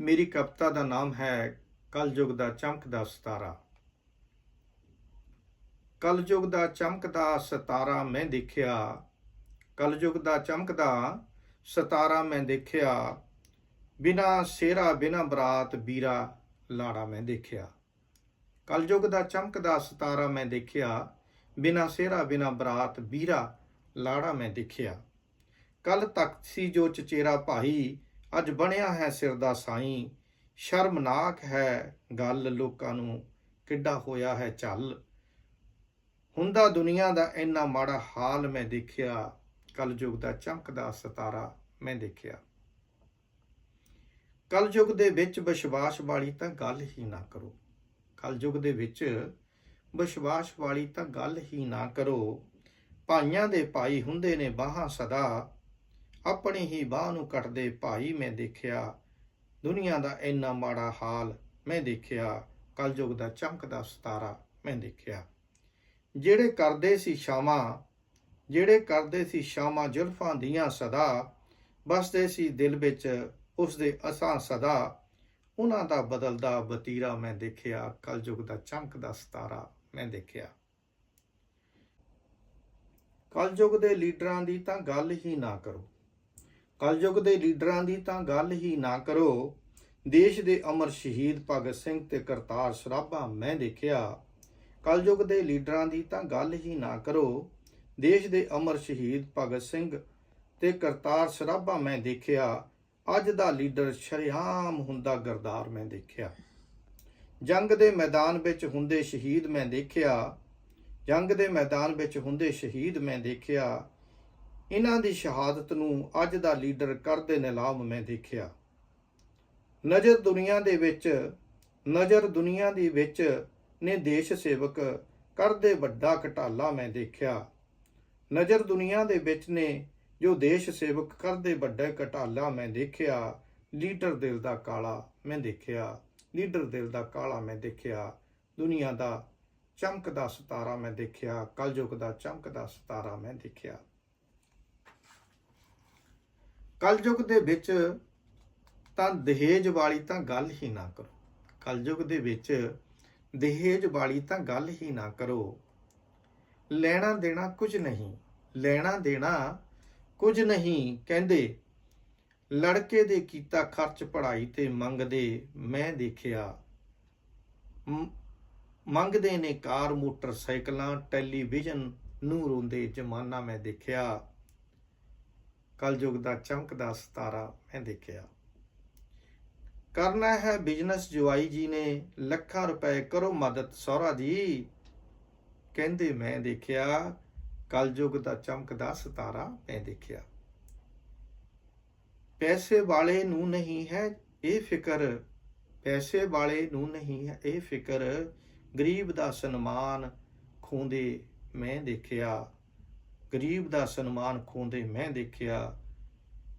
ਮੇਰੀ ਕਵਿਤਾ ਦਾ ਨਾਮ ਹੈ ਕਲਯੁਗ ਦਾ ਚਮਕਦਾ ਸਿਤਾਰਾ। ਕਲਯੁਗ ਦਾ ਚਮਕਦਾ ਸਿਤਾਰਾ ਮੈਂ ਦੇਖਿਆ, ਕਲਯੁਗ ਦਾ ਚਮਕਦਾ ਸਿਤਾਰਾ ਮੈਂ ਦੇਖਿਆ, ਬਿਨਾ ਸੇਰਾ, ਬਿਨਾ ਬਰਾਤ, ਬੀਰਾ, ਲਾੜਾ ਮੈਂ ਦੇਖਿਆ। ਕਲਯੁਗ ਦਾ ਚਮਕਦਾ ਸਿਤਾਰਾ ਮੈਂ ਦੇਖਿਆ, ਬਿਨਾ ਸੇਰਾ, ਬਿਨਾ ਬਰਾਤ, ਬੀਰਾ, ਲਾੜਾ ਮੈਂ ਦੇਖਿਆ। ਕੱਲ ਤਖ਼ਤ ਸੀ ਜੋ ਚਚੇਰਾ ਭਾਈ ਅੱਜ ਬਣਿਆ ਹੈ ਸਿਰ ਦਾ ਸਾਈਂ। ਸ਼ਰਮਨਾਕ ਹੈ ਗੱਲ ਲੋਕਾਂ ਨੂੰ, ਕਿੱਡਾ ਹੋਇਆ ਹੈ ਚੱਲ ਹੁੰਦਾ ਦੁਨੀਆ ਦਾ ਇੰਨਾ ਮਾੜਾ ਹਾਲ ਮੈਂ ਦੇਖਿਆ, ਕਲਯੁਗ ਦਾ ਚਮਕਦਾ ਸਿਤਾਰਾ ਮੈਂ ਦੇਖਿਆ। ਕਲਯੁਗ ਦੇ ਵਿੱਚ ਵਿਸ਼ਵਾਸ ਵਾਲੀ ਤਾਂ ਗੱਲ ਹੀ ਨਾ ਕਰੋ। ਕਲਯੁਗ ਦੇ ਵਿੱਚ ਵਿਸ਼ਵਾਸ ਵਾਲੀ ਤਾਂ ਗੱਲ ਹੀ ਨਾ ਕਰੋ। ਭਾਈਆਂ ਦੇ ਭਾਈ ਹੁੰਦੇ ਨੇ ਬਾਹਾਂ ਸਦਾ ਆਪਣੀ ਹੀ ਬਾਹ ਨੂੰ ਕੱਟਦੇ ਭਾਈ ਮੈਂ ਦੇਖਿਆ। ਦੁਨੀਆ ਦਾ ਇੰਨਾ ਮਾੜਾ ਹਾਲ ਮੈਂ ਦੇਖਿਆ। ਕਲਯੁਗ ਦਾ ਚਮਕਦਾ ਸਿਤਾਰਾ ਮੈਂ ਦੇਖਿਆ। ਜਿਹੜੇ ਕਰਦੇ ਸੀ ਸ਼ਾਮਾਂ, ਜਿਹੜੇ ਕਰਦੇ ਸੀ ਸ਼ਾਮਾਂ ਜ਼ੁਲਫਾਂ ਦੀਆਂ ਸਦਾ ਬਸਦੇ ਸੀ ਦਿਲ ਵਿੱਚ ਉਸ ਦੇ ਅਸਾਂ ਸਦਾ। ਉਹਨਾਂ ਦਾ ਬਦਲਦਾ ਬਤੀਰਾ ਮੈਂ ਦੇਖਿਆ। ਕਲਯੁਗ ਦਾ ਚਮਕਦਾ ਸਿਤਾਰਾ ਮੈਂ ਦੇਖਿਆ। ਕਲਯੁਗ ਦੇ ਲੀਡਰਾਂ ਦੀ ਤਾਂ ਗੱਲ ਹੀ ਨਾ ਕਰੋ। ਕਲਯੁਗ ਦੇ ਲੀਡਰਾਂ ਦੀ ਤਾਂ ਗੱਲ ਹੀ ਨਾ ਕਰੋ। ਦੇਸ਼ ਦੇ ਅਮਰ ਸ਼ਹੀਦ ਭਗਤ ਸਿੰਘ ਤੇ ਕਰਤਾਰ ਸਰਾਭਾ ਮੈਂ ਦੇਖਿਆ। ਕਲਯੁਗ ਦੇ ਲੀਡਰਾਂ ਦੀ ਤਾਂ ਗੱਲ ਹੀ ਨਾ ਕਰੋ। ਦੇਸ਼ ਦੇ ਅਮਰ ਸ਼ਹੀਦ ਭਗਤ ਸਿੰਘ ਤੇ ਕਰਤਾਰ ਸਰਾਭਾ ਮੈਂ ਦੇਖਿਆ। ਅੱਜ ਦਾ ਲੀਡਰ ਸ਼ਰਿਆਮ ਹੁੰਦਾ ਗਰਦਾਰ ਮੈਂ ਦੇਖਿਆ। ਜੰਗ ਦੇ ਮੈਦਾਨ ਵਿੱਚ ਹੁੰਦੇ ਸ਼ਹੀਦ ਮੈਂ ਦੇਖਿਆ। ਜੰਗ ਦੇ ਮੈਦਾਨ ਵਿੱਚ ਹੁੰਦੇ ਸ਼ਹੀਦ ਮੈਂ ਦੇਖਿਆ। ਇਹਨਾਂ ਦੀ ਸ਼ਹਾਦਤ ਨੂੰ ਅੱਜ ਦਾ ਲੀਡਰ ਕਰਦੇ ਨਿਲਾਮ ਮੈਂ ਦੇਖਿਆ। ਨਜ਼ਰ ਦੁਨੀਆ ਦੇ ਵਿੱਚ, ਨਜ਼ਰ ਦੁਨੀਆ ਦੀ ਵਿੱਚ ਨੇ ਦੇਸ਼ ਸੇਵਕ ਕਰਦੇ ਵੱਡਾ ਘਟਾਲਾ ਮੈਂ ਦੇਖਿਆ। ਨਜ਼ਰ ਦੁਨੀਆ ਦੇ ਵਿੱਚ ਨੇ ਜੋ ਦੇਸ਼ ਸੇਵਕ ਕਰਦੇ ਵੱਡਾ ਘਟਾਲਾ ਮੈਂ ਦੇਖਿਆ। ਲੀਡਰ ਦਿਲ ਦਾ ਕਾਲਾ ਮੈਂ ਦੇਖਿਆ। ਲੀਡਰ ਦਿਲ ਦਾ ਕਾਲਾ ਮੈਂ ਦੇਖਿਆ। ਦੁਨੀਆ ਦਾ ਚਮਕਦਾ ਸਿਤਾਰਾ ਮੈਂ ਦੇਖਿਆ। ਕਲਯੁਗ ਦਾ ਚਮਕਦਾ ਸਿਤਾਰਾ ਮੈਂ ਦੇਖਿਆ। ਕਲਯੁਗ ਦੇ ਵਿੱਚ ਤਾਂ ਦਹੇਜ ਵਾਲੀ ਤਾਂ ਗੱਲ ਹੀ ਨਾ ਕਰੋ। ਕਲਯੁਗ ਦੇ ਵਿੱਚ ਦਹੇਜ ਵਾਲੀ ਤਾਂ ਗੱਲ ਹੀ ਨਾ ਕਰੋ। ਲੈਣਾ ਦੇਣਾ ਕੁਝ ਨਹੀਂ, ਲੈਣਾ ਦੇਣਾ ਕੁਝ ਨਹੀਂ ਕਹਿੰਦੇ। ਲੜਕੇ ਦੇ ਕੀਤਾ ਖਰਚ ਪੜ੍ਹਾਈ ਤੇ ਮੰਗਦੇ, ਮੈਂ ਦੇਖਿਆ। ਮੰਗਦੇ ਨੇ ਕਾਰ, ਮੋਟਰਸਾਈਕਲਾਂ, ਟੈਲੀਵਿਜ਼ਨ ਨੂੰ ਰੋਂਦੇ, ਜ਼ਮਾਨਾ ਮੈਂ ਦੇਖਿਆ। ਕਲਯੁਗ ਦਾ ਚਮਕਦਾ ਸਿਤਾਰਾ ਮੈਂ ਦੇਖਿਆ। ਕਰਨਾ ਹੈ ਬਿਜ਼ਨਸ ਜਵਾਈ ਜੀ ਨੇ, ਲੱਖਾਂ ਰੁਪਏ ਕਰੋ ਮਦਦ ਸਹੁਰਾ ਦੀ ਕਹਿੰਦੇ ਮੈਂ ਦੇਖਿਆ, ਕਲਯੁਗ ਦਾ ਚਮਕਦਾ ਸਿਤਾਰਾ ਮੈਂ ਦੇਖਿਆ। ਪੈਸੇ ਵਾਲੇ ਨੂੰ ਨਹੀਂ ਹੈ ਇਹ ਫਿਕਰ, ਪੈਸੇ ਵਾਲੇ ਨੂੰ ਨਹੀਂ ਹੈ ਇਹ ਫਿਕਰ। ਗਰੀਬ ਦਾ ਸਨਮਾਨ ਖੋਂਦੇ ਮੈਂ ਦੇਖਿਆ। ਗਰੀਬ ਦਾ ਸਨਮਾਨ ਖੋਂਦੇ ਮੈਂ ਦੇਖਿਆ,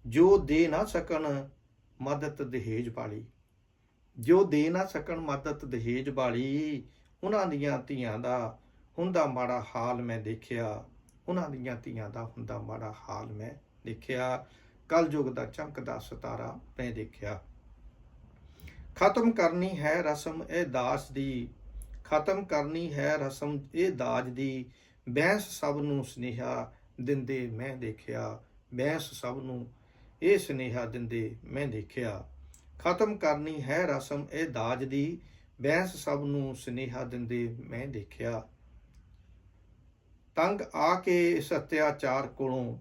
ਜੋ ਦੇ ਨਾ ਸਕਣ ਮਦਦ ਦਹੇਜ ਵਾਲੀ। ਜੋ ਦੇ ਨਾ ਸਕਣ ਮਦਦ ਦਹੇਜ ਵਾਲੀ, ਉਹਨਾਂ ਦੀਆਂ ਧੀਆਂ ਦਾ ਹੁੰਦਾ ਮਾੜਾ ਹਾਲ ਮੈਂ ਦੇਖਿਆ, ਉਹਨਾਂ ਦੀਆਂ ਧੀਆਂ ਦਾ ਹੁੰਦਾ ਮਾੜਾ ਹਾਲ ਮੈਂ ਦੇਖਿਆ। ਕਲਯੁਗ ਦਾ ਚਮਕਦਾ ਸਿਤਾਰਾ ਮੈਂ ਦੇਖਿਆ। ਖਤਮ ਕਰਨੀ ਹੈ ਰਸਮ ਇਹ ਦਾਸ ਦੀ, ਖਤਮ ਕਰਨੀ ਹੈ ਰਸਮ ਇਹ ਦਾਜ ਦੀ। ਬੈਂਸ ਸਭ ਨੂੰ ਸੁਨੇਹਾ ਦਿੰਦੇ ਮੈਂ ਦੇਖਿਆ ਬੈਂਸ ਸਭ ਨੂੰ ਇਹ ਸੁਨੇਹਾ ਦਿੰਦੇ ਮੈਂ ਦੇਖਿਆ। ਖਤਮ ਕਰਨੀ ਹੈ ਰਸਮ ਇਹ ਦਾਜ ਦੀ ਬੈਂਸ ਸਭ ਨੂੰ ਸੁਨੇਹਾ ਦਿੰਦੇ ਮੈਂ ਦੇਖਿਆ। ਤੰਗ ਆ ਕੇ ਇਸ ਅਤਿਆਚਾਰ ਕੋਲੋਂ,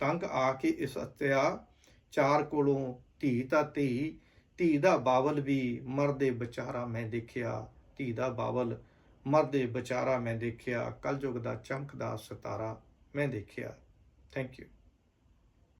ਤੰਗ ਆ ਕੇ ਇਸ ਅਤਿਆਚਾਰ ਕੋਲੋਂ ਧੀ ਤਾਂ ਧੀ ਧੀ ਦਾ ਬਾਵਲ ਵੀ ਮਰਦੇ ਵਿਚਾਰਾ ਮੈਂ ਦੇਖਿਆ, ਧੀ ਦਾ ਬਾਵਲ ਮਰਦੇ ਵਿਚਾਰਾ ਮੈਂ ਦੇਖਿਆ ਕਲਯੁਗ ਦਾ ਚਮਕਦਾ ਸਿਤਾਰਾ ਮੈਂ ਦੇਖਿਆ। Thank you